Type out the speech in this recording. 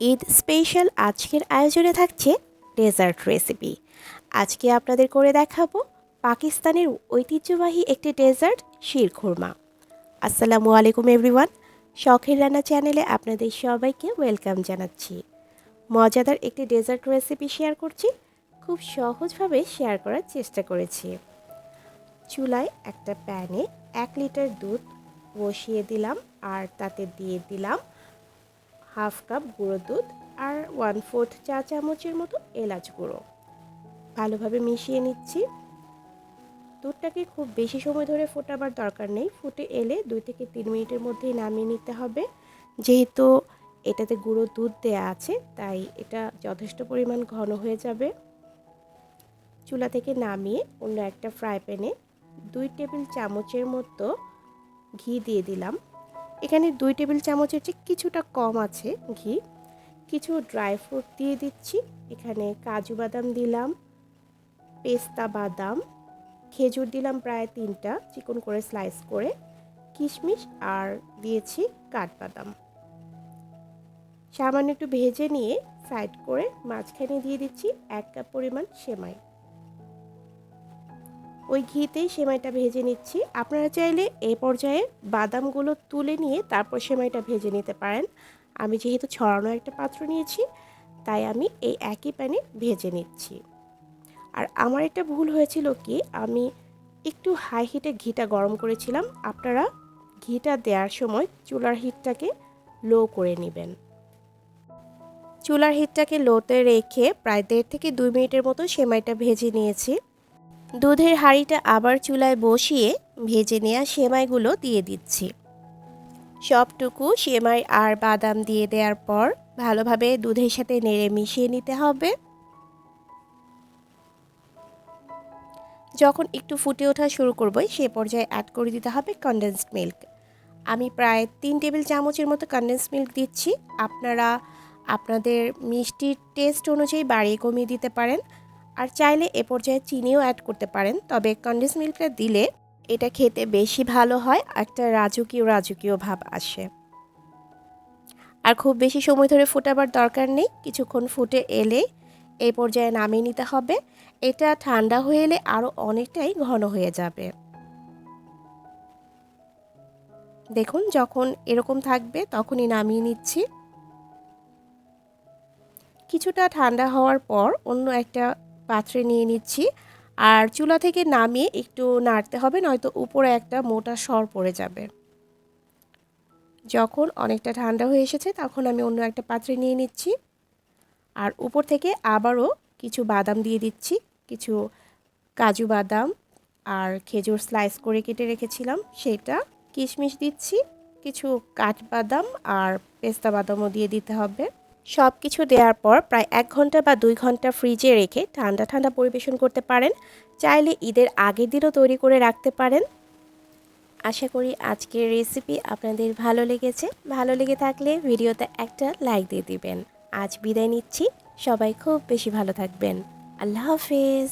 Eid special আজকের আয়োজনে থাকছে ডেজার্ট রেসিপি। আজকে আপনাদের করে দেখাবো পাকিস্তানের ঐতিহ্যবাহী একটি ডেজার্ট শিরখুরমা আসসালামু আলাইকুম এভরিওয়ান, শখের রান্না চ্যানেলে আপনাদের সবাইকে ওয়েলকাম জানাচ্ছি। মজাদার একটি ডেজার্ট রেসিপি শেয়ার করছি, খুব সহজভাবে শেয়ার করার চেষ্টা করেছি। চুলায় একটা প্যানে এক লিটার দুধ বসিয়ে দিলাম আর তাতে দিয়ে দিলাম হাফ কাপ গুঁড়ো দুধ আর ওয়ান ফোর্থ চা চামচের মতো এলাচ গুঁড়ো। ভালোভাবে মিশিয়ে নিচ্ছি। দুধটাকে খুব বেশি সময় ধরে ফোটাবার দরকার নেই। ফুটে এলে দুই থেকে তিন মিনিটের মধ্যেই নামিয়ে নিতে হবে। যেহেতু এটাতে গুঁড়ো দুধ দেয়া আছে, তাই এটা যথেষ্ট পরিমাণ ঘন হয়ে যাবে। চুলা থেকে নামিয়ে অন্য একটা ফ্রাই প্যানে দুই টেবিল চামচের মতো ঘি দিয়ে দিলাম। এখানে দুই টেবিল চামচের চেয়ে কিছুটা কম আছে ঘি। কিছু ড্রাই ফ্রুট দিয়ে দিচ্ছি। এখানে কাজু বাদাম দিলাম, পেস্তা বাদাম, খেজুর দিলাম প্রায় তিনটা চিকন করে স্লাইস করে, কিশমিশ আর দিয়েছি কাঠবাদাম। সামান্য একটু ভেজে নিয়ে সাইড করে মাঝখানে দিয়ে দিচ্ছি এক কাপ পরিমাণ সেমাই। ওই ঘিতেই সেমাইটা ভেজে নিচ্ছি। আপনারা চাইলে এই পর্যায়ে বাদামগুলো তুলে নিয়ে তারপর সেমাইটা ভেজে নিতে পারেন। আমি যেহেতু ছড়ানো একটা পাত্র নিয়েছি, তাই আমি এই একই প্যানে ভেজে নিচ্ছি। আর আমার একটা ভুল হয়েছিল কি, আমি একটু হাই হিটে ঘিটা গরম করেছিলাম। আপনারা ঘিটা দেওয়ার সময় চুলার হিটটাকে লো করে নেবেন। চুলার হিটটাকে লোতে রেখে প্রায় দেড় থেকে দুই মিনিটের মতো সেমাইটা ভেজে নিয়েছি। দুধের হাঁড়িটা আবার চুলায় বসিয়ে ভেজে নেওয়া সেমাইগুলো দিয়ে দিচ্ছি। সবটুকু সেমাই আর বাদাম দিয়ে দেওয়ার পর ভালোভাবে দুধের সাথে নেড়ে মিশিয়ে নিতে হবে। যখন একটু ফুটে ওঠা শুরু করব, সে পর্যায়ে অ্যাড করে দিতে হবে কনডেন্সড মিল্ক আমি প্রায় তিন টেবিল চামচের মতো কনডেন্স মিল্ক দিচ্ছি। আপনারা আপনাদের মিষ্টির টেস্ট অনুযায়ী বাড়িয়ে কমিয়ে দিতে পারেন। আর চাইলে এ পর্যায়ে চিনিও অ্যাড করতে পারেন, তবে কন্ডেন্স মিল্কটা দিলে এটা খেতে বেশি ভালো হয় একটা রাজকীয় রাজকীয় ভাব আসে। আর খুব বেশি সময় ধরে ফোটাবার দরকার নেই, কিছুক্ষণ ফুটে এলে এই পর্যায়ে নামিয়ে নিতে হবে। এটা ঠান্ডা হয়ে এলে আরও অনেকটাই ঘন হয়ে যাবে। দেখুন, যখন এরকম থাকবে তখনই নামিয়ে নিচ্ছি। কিছুটা ঠান্ডা হওয়ার পর অন্য একটা পাত্রে নিয়ে নিচ্ছি। আর চুলা থেকে নামিয়ে একটু নাড়তে হবে, নয়তো উপরে একটা মোটা সর পড়ে যাবে। যখন অনেকটা ঠান্ডা হয়ে এসেছে, তখন আমি অন্য একটা পাত্রে নিয়ে নিচ্ছি। আর উপর থেকে আবারও কিছু বাদাম দিয়ে দিচ্ছি, কিছু কাজু বাদাম আর খেজুর স্লাইস করে কেটে রেখেছিলাম। সেটা কিশমিশ দিচ্ছি, কিছু কাঠবাদাম আর পেস্তা বাদামও দিয়ে দিতে হবে। সব কিছু দেওয়ার পর প্রায় এক ঘণ্টা বা দুই ঘণ্টা ফ্রিজে রেখে ঠান্ডা ঠান্ডা পরিবেশন করতে পারেন। চাইলে ঈদের আগের দিনও তৈরি করে রাখতে পারেন। আশা করি আজকের রেসিপি আপনাদের ভালো লেগেছে। ভালো লেগে থাকলে ভিডিওতে একটা লাইক দিয়ে দিবেন। আজ বিদায় নিচ্ছি। সবাই খুব বেশি ভালো থাকবেন। আল্লাহ হাফেজ।